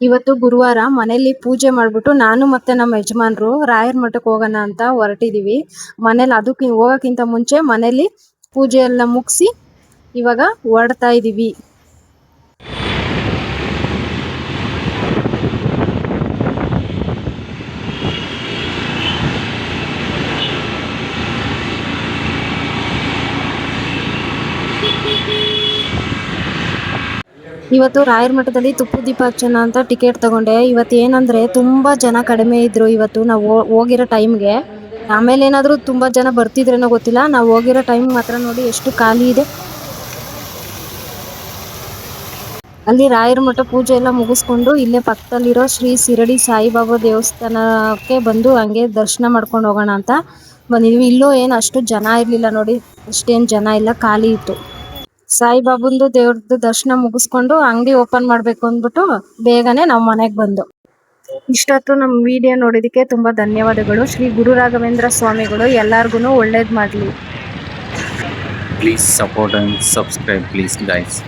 ಇವತ್ತು ಗುರುವಾರ ಮನೇಲಿ ಪೂಜೆ ಮಾಡ್ಬಿಟ್ಟು ನಾನು ಮತ್ತೆ ನಮ್ಮ ಯಜಮಾನ್ರು ರಾಯರ ಮಠಕ್ಕೆ ಹೋಗೋಣ ಅಂತ ಹೊರಟಿದೀವಿ. ಮನೇಲಿ ಅದಕ್ಕೆ ಹೋಗೋಕ್ಕಿಂತ ಮುಂಚೆ ಮನೇಲಿ ಪೂಜೆ ಎಲ್ಲ ಮುಗಿಸಿ ಇವಾಗ ಹೊರಡ್ತಾ ಇದೀವಿ. ಇವತ್ತು ರಾಯರ ಮಠದಲ್ಲಿ ತುಪ್ಪದ ದೀಪಾರ್ಚನ ಅಂತ ಟಿಕೆಟ್ ತಗೊಂಡೆ. ಇವತ್ತು ಏನಂದ್ರೆ ತುಂಬಾ ಜನ ಕಡಿಮೆ ಇದ್ರು ಇವತ್ತು ನಾವು ಹೋಗಿರೋ ಟೈಮ್ಗೆ ಆಮೇಲೆ ಏನಾದರೂ ತುಂಬಾ ಜನ ಬರ್ತಿದ್ರೇನೋ ಗೊತ್ತಿಲ್ಲ. ನಾವು ಹೋಗಿರೋ ಟೈಮ್ ಮಾತ್ರ ನೋಡಿ ಎಷ್ಟು ಖಾಲಿ ಇದೆ. ಅಲ್ಲಿ ರಾಯರ ಮಠ ಪೂಜೆ ಎಲ್ಲ ಮುಗಿಸ್ಕೊಂಡು ಇಲ್ಲೇ ಪಕ್ಕದಲ್ಲಿರೋ ಶ್ರೀ ಶಿರಡಿ ಸಾಯಿಬಾಬಾ ದೇವಸ್ಥಾನಕ್ಕೆ ಬಂದು ಹಂಗೆ ದರ್ಶನ ಮಾಡ್ಕೊಂಡು ಹೋಗೋಣ ಅಂತ ಬಂದಿದ್ವಿ. ಇಲ್ಲೂ ಏನು ಅಷ್ಟು ಜನ ಇರಲಿಲ್ಲ ನೋಡಿ. ಅಷ್ಟೇನು ಜನ ಇಲ್ಲ, ಖಾಲಿ ಇತ್ತು. ಸಾಯಿಬಾಬಂದು ದೇವ್ರದ್ದು ದರ್ಶನ ಮುಗಿಸ್ಕೊಂಡು ಅಂಗಡಿ ಓಪನ್ ಮಾಡ್ಬೇಕು ಅಂದ್ಬಿಟ್ಟು ಬೇಗನೆ ನಾವು ಮನೆಗೆ ಬಂದು. ಇಷ್ಟೊತ್ತು ನಮ್ಮ ವಿಡಿಯೋ ನೋಡಿದಕ್ಕೆ ತುಂಬಾ ಧನ್ಯವಾದಗಳು. ಶ್ರೀ ಗುರು ರಾಘವೇಂದ್ರ ಸ್ವಾಮಿಗಳು ಎಲ್ಲಾರ್ಗು ಒಳ್ಳೇದ್ ಮಾಡ್ಲಿ. Please support and subscribe please guys.